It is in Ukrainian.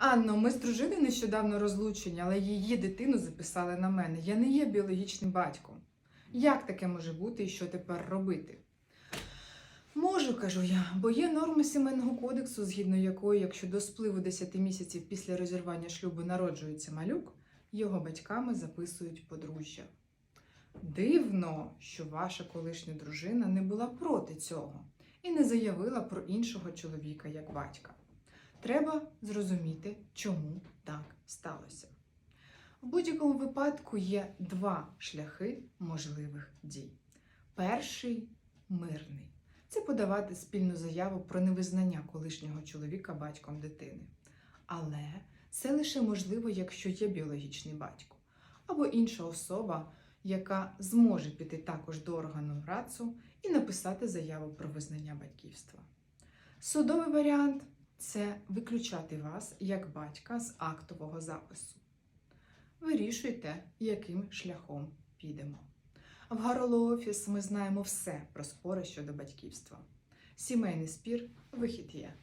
Анно, ми з дружиною нещодавно розлучені, але її дитину записали на мене. Я не є біологічним батьком. Як таке може бути і що тепер робити? Можу, кажу я, бо є норми сімейного кодексу, згідно якої, якщо до спливу 10 місяців після розірвання шлюбу народжується малюк, його батьками записують подружжя. Дивно, що ваша колишня дружина не була проти цього і не заявила про іншого чоловіка як батька. Треба зрозуміти, чому так сталося. В будь-якому випадку є два шляхи можливих дій. Перший мирний це подавати спільну заяву про невизнання колишнього чоловіка батьком дитини. Але це лише можливо, якщо є біологічний батько або інша особа, яка зможе піти також до органу РАЦУ і написати заяву про визнання батьківства. Судовий варіант це виключати вас як батька з актового запису. Вирішуйте, яким шляхом підемо. В Гароло Офіс ми знаємо все про спори щодо батьківства. Сімейний спір вихід є.